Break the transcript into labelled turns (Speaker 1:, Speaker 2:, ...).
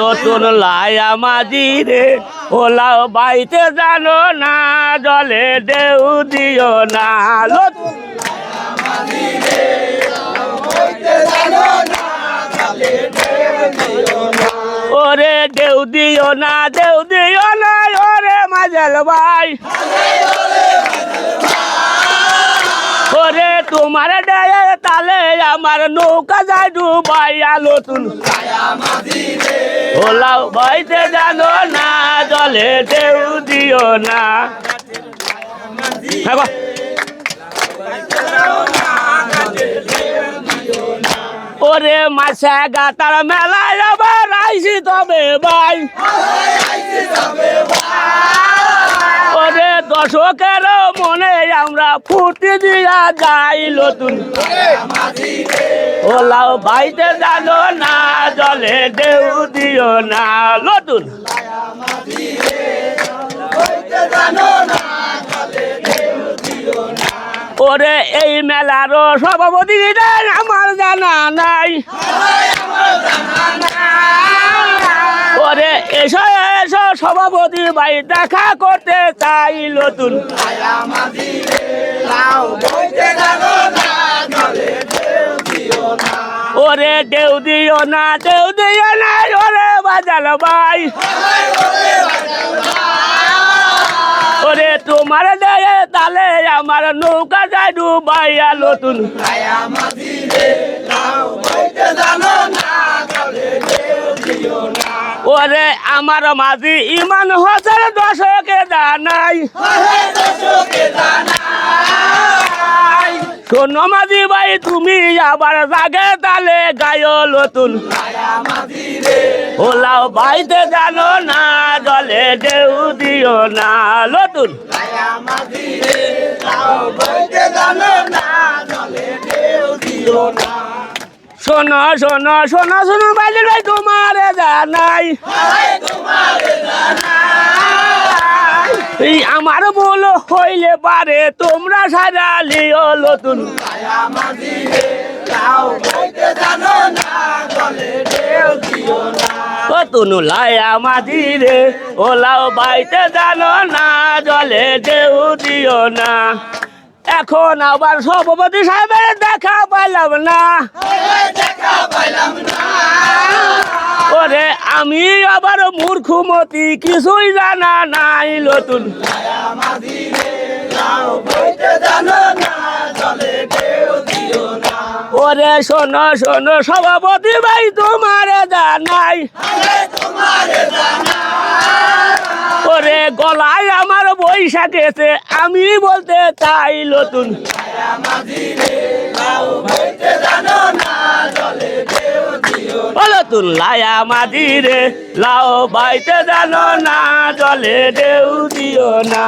Speaker 1: নতুন লায়া মাঝি রে ওলাও বাইতে জানো না, জলে দেউ দিও না। ওরে দেউ দিও না দেউ দিও না, ওরে মাজাল ভাই। ওরে তোমার দেয় তালে আমার নৌকা যায় ডুবাই আলো তুল। ওলাও বাইতে জানো না, জলে দেউ দিও না। হ্যাঁ ওরে মাসা গাতার মেলায় আবার আইসি তবে ভাই ওরে দর্শকের মনে আমরা ফুটি দিয়া যাই নতুন। ওলাও বাইতে জানো না, জলে দেউ দিও না, নতুন। ওরে এই মেলার সভাপতি আমার জানা নাই। ওরে এসো এসো সভাপতি ভাই দেখা করতে চাই নতুন। ওরে দেউ দিও না দেউ দিও না, ওরে বাজাল ভাই। ওরে তোমার দেয় তালে আমার নৌকা যায় ডুবাইয়া নতুন। ওরে আমার মাঝি ইমান হাজার দশকে জানাই। শোনো মাঝি ভাই তুমি আবার জাগে তালে গায় নতুন। ওলাও বাইতে জানো না জলে দেউ দিও না নতুন। শোনো শোনো শোনো শোনো বাইলে ভাই তোমার জানাই। এই আমার ভুল হইলে পারে, তোমরা সারা লিও নতুন। তুনু লায়া রে ওলাও বাইতে জানো না, জলে দিও না। এখন আবার সভাপতি সাহেবের দেখা পাইলাম না। ওরে আমি আবার মূর্খমতি কিছুই জানা নাই নতুন। ওরে শোনো শোনো, সভাপতি ভাই, তোমার জানাই। ওরে গলায় আমার বৈশাখ এসে আমি বলতে চাই নতুন। ও নতুন লায়া মাঝি রে লাও বাইতে জানো না জলে দেউ দিও না।